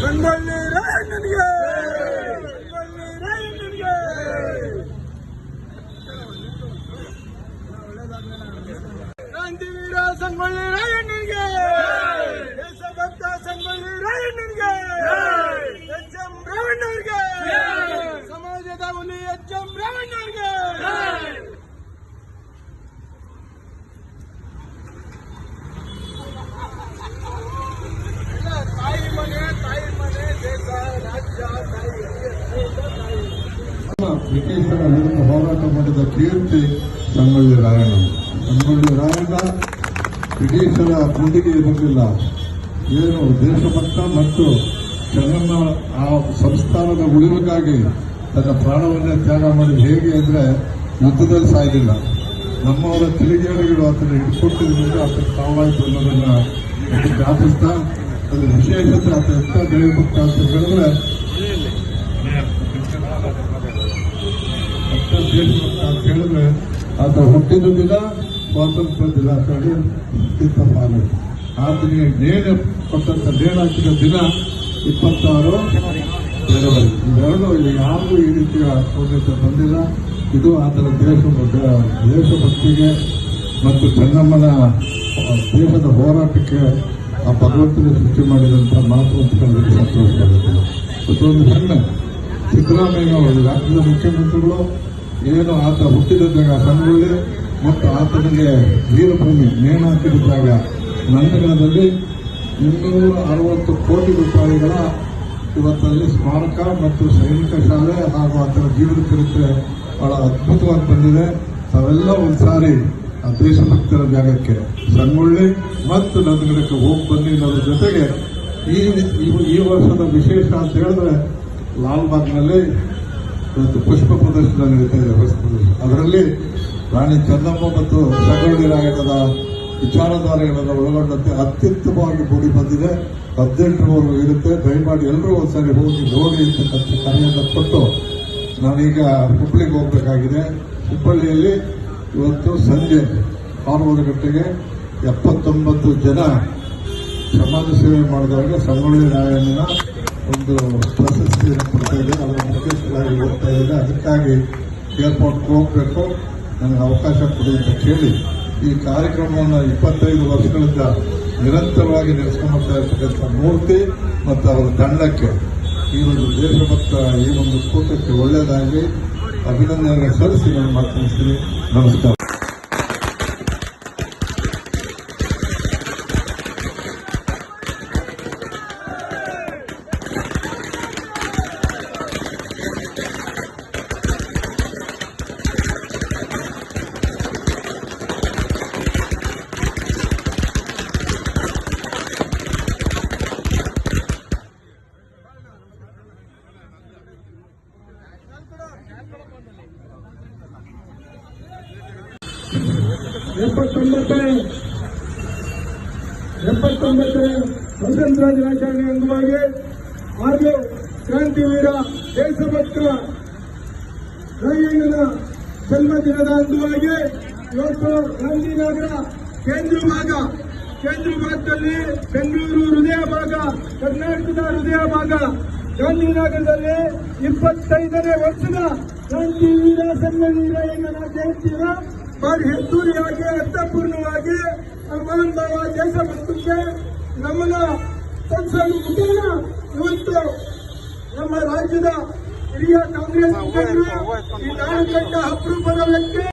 ಬೆಂಬಲಿ ರಾಯಣ್ಣನಿಗೆ ಬೆಂಬಲಿ ರಾಯಣ್ಣನಿಗೆ ಗಾಂಧಿವೀರ Sangolli Rayanna Sangolli ರಾಯಣ್ಣನಿಗೆ H M ರಾವಣ್ಣವ್ರಿಗೆ ಸಮಾಜದ ಹುಲಿ H M ರಾವಣ್ಣವ್ರಿಗೆ ತಾಯಿ ಮನೆ ತಾಯಿ ಮನೆ ದೇಶ ರಾಜ್ಯ ತಾಯಿ ಬ್ರಿಟಿಷರ ವಿರುದ್ಧ ಹೋರಾಟ ಮಾಡಿದ ಕೀರ್ತಿ ಸಂಗೊಳ್ಳಿ ರಾಯಣ್ಣ ಸಂಗೊಳ್ಳಿ ರಾಯಣ್ಣ ಬ್ರಿಟಿಷರ ಮುಂದಿಗೆ ಇರಲಿಲ್ಲ ಏನು ದೇಶಭಕ್ತ ಮತ್ತು ಜನನ ಆ ಸಂಸ್ಥಾನದ ಉಳಿವಿಗಾಗಿ ತನ್ನ ಪ್ರಾಣವನ್ನೇ ತ್ಯಾಗ ಮಾಡಿ ಹೇಗೆ ಅಂದರೆ ಯುದ್ಧದಲ್ಲಿ ಸಾಯಲಿಲ್ಲ. ನಮ್ಮವರ ತಿಳಿಗೇಡಿಗಳು ಅದನ್ನು ಇಟ್ಕೊಟ್ಟಿದ್ದರಿಂದ ಅದಕ್ಕೆ ತಾವಾಯಿತು ಅನ್ನೋದನ್ನು ಜ್ಞಾಪಿಸ್ತಾ ಅದು ವಿಶೇಷತೆ ಆತ ಎಂತ ದೈವಭಕ್ತ ಅಂತ ಹೇಳಿದ್ರೆ ಅಂತ ದೇಶಭಕ್ತ ಅಂತ ಹೇಳಿದ್ರೆ, ಆತ ಹುಟ್ಟಿದ ದಿನ ಸ್ವಾತಂತ್ರ್ಯ ದಿನಾಚರಣೆ ಇತ್ತಪ್ಪಾನೆ ಆತನಿಗೆ ನೇಣು ಕೊಟ್ಟಂತ ನೇಣು ಹಾಕಿದ ದಿನ ಇಪ್ಪತ್ತಾರು ಜನವರಿ. ಇವೆರಡು ಇಲ್ಲಿ ಯಾರಿಗೂ ಈ ರೀತಿಯ ಸ್ವಾತಂತ್ರ್ಯ ಬಂದಿಲ್ಲ. ಇದು ಆತನ ದೇಶ ದೇಶಭಕ್ತಿಗೆ ಮತ್ತು ಚೆನ್ನಮ್ಮನ ದೇಶದ ಹೋರಾಟಕ್ಕೆ ಆ ಭಗವಂತನ ಸೃಷ್ಟಿ ಮಾಡಿದಂಥ ಮಾತು ಅಂತ ಕಂಡು ಸಂತೋಷವಾಗುತ್ತೆ ಮತ್ತೊಂದು ಸಣ್ಣ ಸಿದ್ದರಾಮಯ್ಯ ಅವರು ರಾಜ್ಯದ ಮುಖ್ಯಮಂತ್ರಿಗಳು ಏನು ಆತ ಹುಟ್ಟಿದ ಜಾಗ ಸಂಗೊಳ್ಳಿ ಮತ್ತು ಆತನಿಗೆ ವೀರಭೂಮಿ ನೇಣು ಹಾಕಿದ ಜಾಗ ನಂದಗಡದಲ್ಲಿ ಇನ್ನೂರ ಅರವತ್ತು ಕೋಟಿ ರೂಪಾಯಿಗಳ ಇವತ್ತಲ್ಲಿ ಸ್ಮಾರಕ ಮತ್ತು ಸೈನಿಕ ಶಾಲೆ ಹಾಗೂ ಅದರ ಜೀವನ ಚರಿತ್ರೆ ಬಹಳ ಅದ್ಭುತವಾಗಿ ಬಂದಿದೆ. ತಾವೆಲ್ಲ ಒಂದ್ಸಾರಿ ದೇಶಭಕ್ತರ ಜಾಗಕ್ಕೆ ಸಂಗೊಳ್ಳಿ ಮತ್ತು ನಂದಗಡಕ್ಕೆ ಹೋಗಿ ಬನ್ನಿ ಅನ್ನೋದ್ರ ಜೊತೆಗೆ ಈ ಈ- ವರ್ಷದ ವಿಶೇಷ ಅಂತ ಹೇಳಿದ್ರೆ ಲಾಲ್ಬಾಗ್ನಲ್ಲಿ ಇವತ್ತು ಪುಷ್ಪ ಪ್ರದರ್ಶನ ನಡೀತಾ ಇದೆ. ಅದರಲ್ಲಿ ರಾಣಿ ಚೆನ್ನಮ್ಮ ಮತ್ತು ಸಂಗೊಳ್ಳಿ ರಾಯಣ್ಣದ ವಿಚಾರಧಾರೆಗಳನ್ನು ಒಳಗೊಂಡಂತೆ ಅತ್ಯುತ್ತಮವಾಗಿ ಮೂಡಿ ಬಂದಿದೆ. ಹದಿನೆಂಟರವರೆಗೂ ಇರುತ್ತೆ. ದಯಮಾಡಿ ಎಲ್ಲರೂ ಒಂದ್ಸರಿ ಹೋಗಿ ನೋಡಿ ಅಂತಕ್ಕಂಥ ಕರೆಯನ್ನು ಕೊಟ್ಟು ನಾನೀಗ ಹುಬ್ಬಳ್ಳಿಗೆ ಹೋಗಬೇಕಾಗಿದೆ. ಹುಬ್ಬಳ್ಳಿಯಲ್ಲಿ ಇವತ್ತು ಸಂಜೆ ಆರೂವರೆ ಗಂಟೆಗೆ ಎಪ್ಪತ್ತೊಂಬತ್ತು ಜನ ಸಮಾಜ ಸೇವೆ ಮಾಡಿದವರಿಗೆ ಸಂಗೊಳ್ಳಿ ರಾಯಣ್ಣನ ಒಂದು ಪ್ರಶಸ್ತಿಯನ್ನು ಕೊಡ್ತಾ ಇದೆ ಅವರ ಮುಖ್ಯಸ್ಥರಾಗಿ ಹೋಗ್ತಾ ಇದ್ದಾರೆ. ಅದಕ್ಕಾಗಿ ಏರ್ಪೋರ್ಟ್ಗೆ ಹೋಗಬೇಕು. ನನಗೆ ಅವಕಾಶ ಕೊಡಿ ಅಂತ ಕೇಳಿ ಈ ಕಾರ್ಯಕ್ರಮವನ್ನು ಇಪ್ಪತ್ತೈದು ವರ್ಷಗಳಿಂದ ನಿರಂತರವಾಗಿ ನಡೆಸ್ಕೊಂಡ್ಬರ್ತಾ ಇರ್ತಕ್ಕಂಥ ಮೂರ್ತಿ ಮತ್ತು ಅವರ ತಂಡಕ್ಕೆ ಈ ಒಂದು ದೇಶಭಕ್ತ ಈ ಒಂದು ಕೂಟಕ್ಕೆ ಒಳ್ಳೆಯದಾಗಿ ಅಭಿನಂದನೆಗಳನ್ನು ಸಲ್ಲಿಸಿ ನಾನು ಮಾತನಾಡ್ತೀನಿ ನಮಸ್ಕಾರ. ಎಪ್ಪತ್ತೊಂಬತ್ತನೇ ಎಪ್ಪತ್ತೊಂಬತ್ತನೇ ಸ್ವಾತಂತ್ರ್ಯ ದಿನಾಚರಣೆ ಅಂಗವಾಗಿ ಹಾಗೂ ಕ್ರಾಂತಿವೀರ ದೇಶಭಕ್ತ ರಾಯಣ್ಣನ ಜನ್ಮದಿನದ ಅಂಗವಾಗಿ ಇವತ್ತು ಗಾಂಧಿನಗರ ಕೇಂದ್ರ ಭಾಗ, ಕೇಂದ್ರ ಭಾಗದಲ್ಲಿ ಬೆಂಗಳೂರು ಹೃದಯ ಭಾಗ, ಕರ್ನಾಟಕದ ಹೃದಯ ಭಾಗ, ಗಾಂಧಿನಗರದಲ್ಲಿ ಇಪ್ಪತ್ತೈದನೇ ವರ್ಷದ ಕ್ರಾಂತಿವೀರ ಸಂಗೊಳ್ಳಿ ನಾವು ಜಯಂತಿಯ ಭಾರಿ ಹೆಚ್ಚುವರಿಯಾಗಿ ಅರ್ಥಪೂರ್ಣವಾಗಿ ಮಹಾನ್ ಭಾವ ದೇಶಭಕ್ತಕ್ಕೆ ನಮ್ಮನ್ನ ಸಂಸದ ಮುಖೇನ ಇವತ್ತು ನಮ್ಮ ರಾಜ್ಯದ ಹಿರಿಯ ಕಾಂಗ್ರೆಸ್ ಈ ಕಂಡ ಅಪರೂಪದ ವ್ಯಕ್ತಿ.